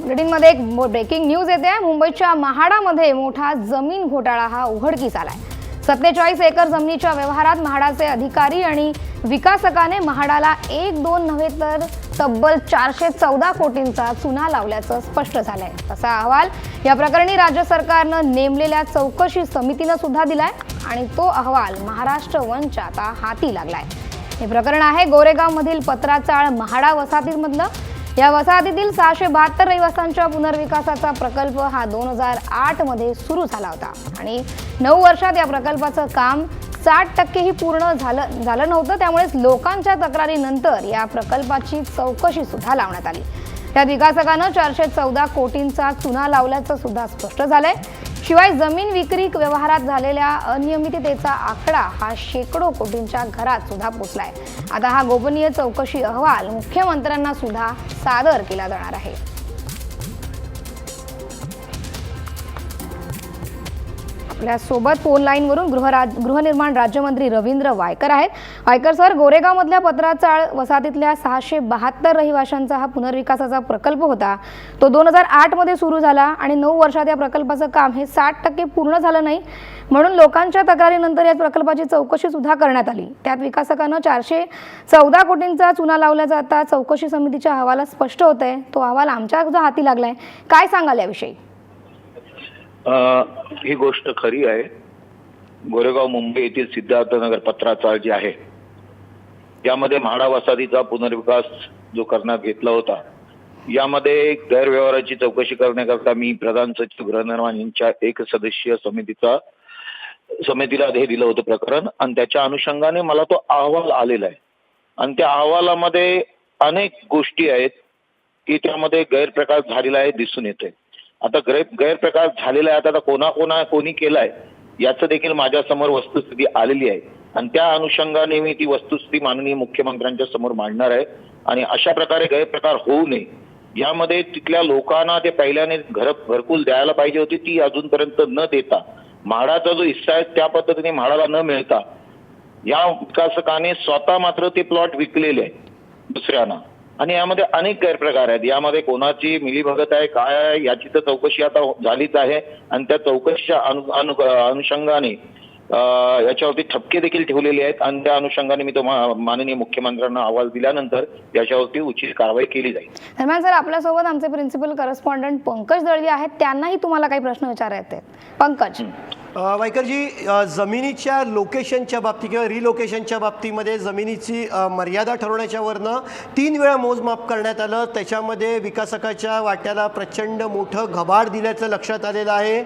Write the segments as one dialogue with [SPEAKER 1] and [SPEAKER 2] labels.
[SPEAKER 1] बुलेटिनमध्ये एक breaking news येते. आहे मुंबईच्या महाडामध्ये मोठा जमीन घोटाळा हा उघडकीस आलाय. सत्तेचाळीस एकर जमिनीच्या व्यवहारात म्हाडाचे अधिकारी आणि विकासकाने म्हाडाला एक दोन नव्हे तर तब्बल चारशे चौदा कोटींचा चुना लावल्याचं स्पष्ट झालंय. असा अहवाल या प्रकरणी राज्य सरकारनं नेमलेल्या चौकशी समितीनं सुद्धा दिलाय आणि तो अहवाल महाराष्ट्र वनच्या आता हाती लागलाय. हे प्रकरण आहे गोरेगावमधील पत्राचाळ म्हाडा वसाहतीमधलं. या वसाहतीतील सहाशे बहात्तर रहिवासांच्या पुनर्विकासाचा प्रकल्प हा दोन हजार आठमध्ये सुरू झाला होता. आणि नऊ वर्षात या प्रकल्पाचं काम साठ टक्केही पूर्ण झालं झालं नव्हतं. त्यामुळेच लोकांच्या तक्रारीनंतर या प्रकल्पाची चौकशी सुद्धा लावण्यात आली. त्यात विकासकानं चारशे चौदा कोटींचा चुना लावल्याचं सुद्धा स्पष्ट झालंय. शिवाय जमीन विक्री व्यवहारात झालेल्या अनियमिततेचा आकडा हा शेकडो कोटींच्या घरात सुद्धा पोचलाय. आता हा गोपनीय चौकशी अहवाल मुख्यमंत्र्यांना सुद्धा सादर केला जाणार आहे. आपल्यासोबत फोन लाईनवरून गृहराज गृहनिर्माण राज्यमंत्री रवींद्र वायकर आहेत. वायकर सर गोरेगावमधल्या पत्राचाळ वसाहतीतल्या सहाशे बहात्तर रहिवाशांचा हा पुनर्विकासाचा प्रकल्प होता. तो दोन हजार आठमध्ये सुरू झाला आणि नऊ वर्षात या प्रकल्पाचं काम हे साठ टक्के पूर्ण झालं नाही. म्हणून लोकांच्या तक्रारीनंतर या प्रकल्पाची चौकशी सुद्धा करण्यात आली. त्यात विकासकानं चारशे चौदा कोटींचा चुना लावल्या आता चौकशी समितीच्या अहवालात स्पष्ट होत आहे तो अहवाल आमच्या जो हाती लागलाय. काय सांगाल याविषयी?
[SPEAKER 2] ही गोष्ट खरी आहे. गोरेगाव मुंबई येथील सिद्धार्थनगर पत्राचाळ जी आहे यामध्ये म्हाडा वसाहतीचा पुनर्विकास जो करण्यात घेतला होता यामध्ये गैरव्यवहाराची चौकशी करण्याकरता मी प्रधान सचिव गृहनिर्माण यांच्या एक सदस्यीय समितीचा समितीला हे दिलं होतं प्रकरण. आणि त्याच्या अनुषंगाने मला तो अहवाल आलेला आहे. आणि त्या अहवालामध्ये अनेक गोष्टी आहेत की त्यामध्ये गैरप्रकार झालेला आहे दिसून येते आता गैर गैरप्रकार झालेला आहे आता कोणा कोणा कोणी केलाय याचं देखील माझ्यासमोर वस्तुस्थिती आलेली आहे. आणि त्या अनुषंगाने मी ती वस्तुस्थिती माननीय मुख्यमंत्र्यांच्या समोर मांडणार आहे. आणि अशा प्रकारे गैरप्रकार होऊ नये. यामध्ये तिथल्या लोकांना ते पहिल्याने घर घरकुल द्यायला पाहिजे होती ती अजूनपर्यंत न देता. म्हाडाचा जो हिस्सा आहे त्या पद्धतीने म्हाडाला न मिळता. या विकासकाने स्वतः मात्र ते प्लॉट विकलेले आहे दुसऱ्यांना. आणि यामध्ये अनेक गैरप्रकार आहेत. यामध्ये कोणाची मिलीभगत आहे काय आहे याची तर चौकशी आता झालीच आहे. आणि त्या चौकशीच्या अनु अनु अनुषंगाने याच्यावरती ठपके देखील ठेवलेले आहेत. आणि त्या अनुषंगाने मी तो माननीय मुख्यमंत्र्यांना अहवाल दिल्यानंतर याच्यावरती उचित कारवाई केली जाईल.
[SPEAKER 1] दरम्यान सर आपल्यासोबत आमचे प्रिन्सिपल करस्पॉन्डंट पंकज दळवी आहेत. त्यांनाही तुम्हाला काही प्रश्न विचारायचे पंकज.
[SPEAKER 3] वायकरजी जमिनीच्या लोकेशनच्या बाबतीत किंवा रिलोकेशनच्या बाबतीमध्ये जमिनीची मर्यादा ठरवण्याच्यावरनं तीन वेळा मोजमाप करण्यात आलं. त्याच्यामध्ये विकासकाच्या वाट्याला प्रचंड मोठं घबाड दिल्याचं लक्षात आलेलं आहे.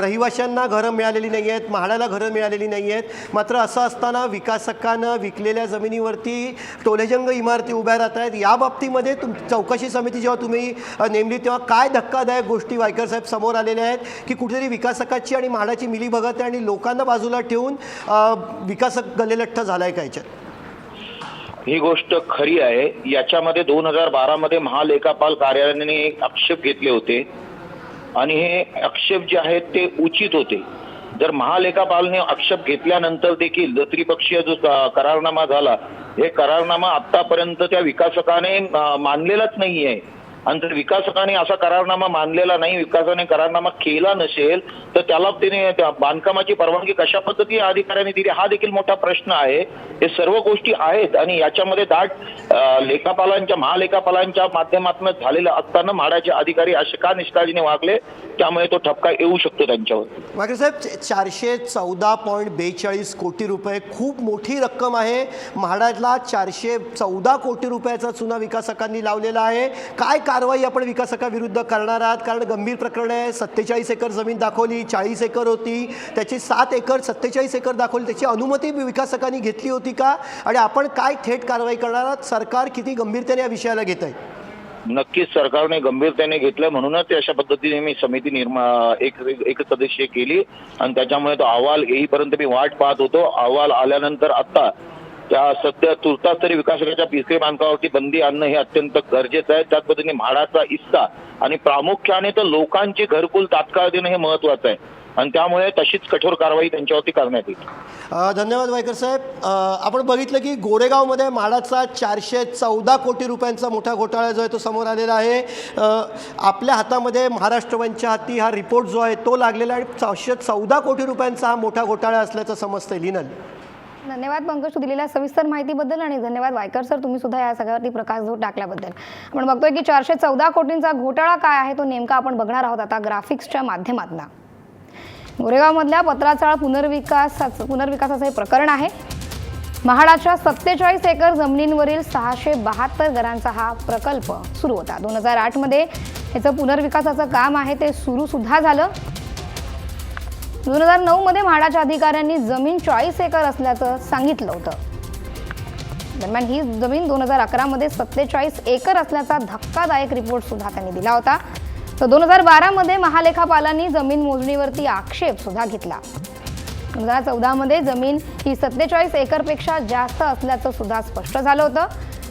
[SPEAKER 3] रहिवाशांना घरं मिळालेली नाही आहेत म्हाडाला घरं मिळालेली नाही आहेत. मात्र असं असताना विकासकानं विकलेल्या जमिनीवरती टोलेजंग इमारती उभ्या राहत आहेत. या बाबतीमध्ये तुम चौकशी समिती जेव्हा तुम्ही नेमली तेव्हा काय धक्कादायक गोष्टी वायकर साहेब समोर आलेल्या आहेत की कुठेतरी विकासकाची आणि म्हाडाची मिली मिलीभगत आहे आणि लोकांना बाजूला ठेवून विकासक गलेलठ्ठ झालाय का याच्यात?
[SPEAKER 2] ही गोष्ट खरी आहे. याच्यामध्ये दोन हजार बारा मध्ये महालेखापाल कार्यालयाने एक आक्षेप घेतले होते. आणि हे आक्षेप जे आहेत ते उचित होते. जर महालेखापालने आक्षेप घेतल्यानंतर देखील जो त्रिपक्षीय जो करारनामा झाला हे करारनामा आतापर्यंत त्या विकासकाने मानलेलाच नाही आहे आणि जर विकासकाने असा करारनामा मानलेला नाही विकासाने करारनामा केला नसेल तर त्याला त्याने त्या बांधकामाची परवानगी कशा पद्धती अधिकाऱ्याने दिली हा देखील मोठा प्रश्न आहे. हे सर्व गोष्टी आहेत आणि याच्यामध्ये दाट लेखापालांच्या महालेखापालांच्या माध्यमातून झालेलं असताना म्हाडाचे अधिकारी असे का निष्काळजीने वागले त्यामुळे तो ठपका येऊ शकतो त्यांच्यावर.
[SPEAKER 3] वागरे साहेब चारशे चौदा पॉईंट बेचाळीस कोटी रुपये खूप मोठी रक्कम आहे. म्हाडाला चारशे चौदा कोटी रुपयाचा चुना विकासकांनी लावलेला आहे. काय कारवाई आपण विकासकाविरुद्ध करणार आहात? कारण गंभीर प्रकरण आहे. सत्तेचाळीस एकर जमीन दाखवली चाळीस एकर होती. त्याची सात एकर सत्तेचाळीस एकर दाखवली. त्याची अनुमती विकासकांनी घेतली होती का? आणि आपण काय थेट कारवाई करणार आहात? सरकार किती गंभीरतेने या विषयाला घेत आहे
[SPEAKER 2] नक्कीच सरकारने गंभीरतेने घेतलं. म्हणूनच अशा पद्धतीने मी समिती निर्मा एक एक सदस्य केली. आणि त्याच्यामुळे तो अहवाल येईपर्यंत मी वाट पाहत होतो. अहवाल आल्यानंतर आता त्या सध्या तुर्तास तरी विकासकाच्या पिसरे बांधकामावरती बंदी आणणं हे अत्यंत गरजेचं आहे. त्याच पद्धतीने म्हाडाचा इस्सा आणि प्रामुख्याने तर लोकांची घरकुल तात्काळ देणं हे महत्वाचं आहे. आणि त्यामुळे तशीच कठोर कारवाई त्यांच्यावरती करण्यात येईल.
[SPEAKER 3] धन्यवाद वायकर साहेब. आपण बघितलं की गोरेगावमध्ये म्हाडाचा चारशे चौदा कोटी रुपयांचा मोठा घोटाळा जो आहे तो समोर आलेला आहे. आपल्या हातामध्ये महाराष्ट्रवांच्या हाती हा रिपोर्ट जो आहे तो लागलेला आहे चारशे चौदा कोटी रुपयांचा हा मोठा घोटाळा असल्याचं समजतंय. लिनल.
[SPEAKER 1] धन्यवाद पंकज तू दिलेल्या सविस्तर माहितीबद्दल आणि धन्यवाद वायकर सर तुम्ही सुद्धा या सगळ्यावरती प्रकाशझोत टाकल्याबद्दल. आपण बघतोय की चारशे चौदा कोटींचा घोटाळा काय आहे तो नेमका आपण बघणार आहोत आता ग्राफिक्सच्या माध्यमातून. गोरेगावमधल्या पत्राचाळ पुनर्विकास पुनर्विकासाचं हे प्रकरण आहे. महाडाच्या सत्तेचाळीस एकर जमिनींवरील सहाशे बहात्तर घरांचा हा प्रकल्प सुरू होता. दोन हजार आठमध्ये याचं पुनर्विकासाचं काम आहे ते सुरू सुद्धा झालं. दोन हजार नऊ मध्ये म्हाडाच्या अधिकाऱ्यांनी जमीन चाळीस एकर असल्याचं सांगितलं होतं. दरम्यान ही जमीन दोन हजार अकरामध्ये सत्तेचाळीस एकर असल्याचा धक्कादायक रिपोर्ट सुद्धा त्यांनी दिला होता. तर दोन हजार बारामध्ये महालेखापालांनी जमीन मोजणीवरती आक्षेप सुद्धा घेतला. दोन हजार चौदामध्ये जमीन ही सत्तेचाळीस एकरपेक्षा जास्त असल्याचं सुद्धा स्पष्ट झालं होतं.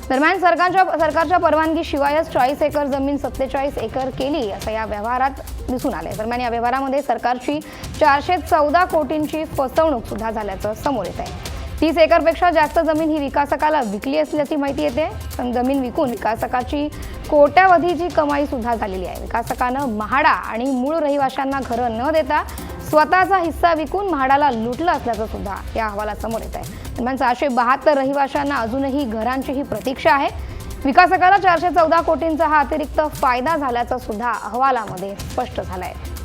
[SPEAKER 1] दरम्यान सरकारच्या सरकारच्या परवानगीशिवायच चाळीस एकर जमीन सत्तेचाळीस एकर केली असं या व्यवहारात दिसून आले दरम्यान या व्यवहारामध्ये सरकारची चारशे चौदा कोटींची फसवणूक सुद्धा झाल्याचं समोर येत आहे तीस एकरपेक्षा जास्त जमीन ही विकासकाला विकली असल्याची माहिती येते. पण जमीन विकून विकासकाची कोट्यावधीची कमाई सुद्धा झालेली आहे. विकासकानं म्हाडा आणि मूळ रहिवाशांना घरं न देता स्वतःचा हिस्सा विकून म्हाडाला लुटलं असल्याचं सुद्धा या अहवालासमोर येत आहे दरम्यान सहाशे बहात्तर रहिवाशांना अजूनही घरांची ही प्रतीक्षा आहे. विकासकाला चारशे चौदा कोटींचा हा अतिरिक्त फायदा झाल्याचं सुद्धा अहवालामध्ये स्पष्ट झालं आहे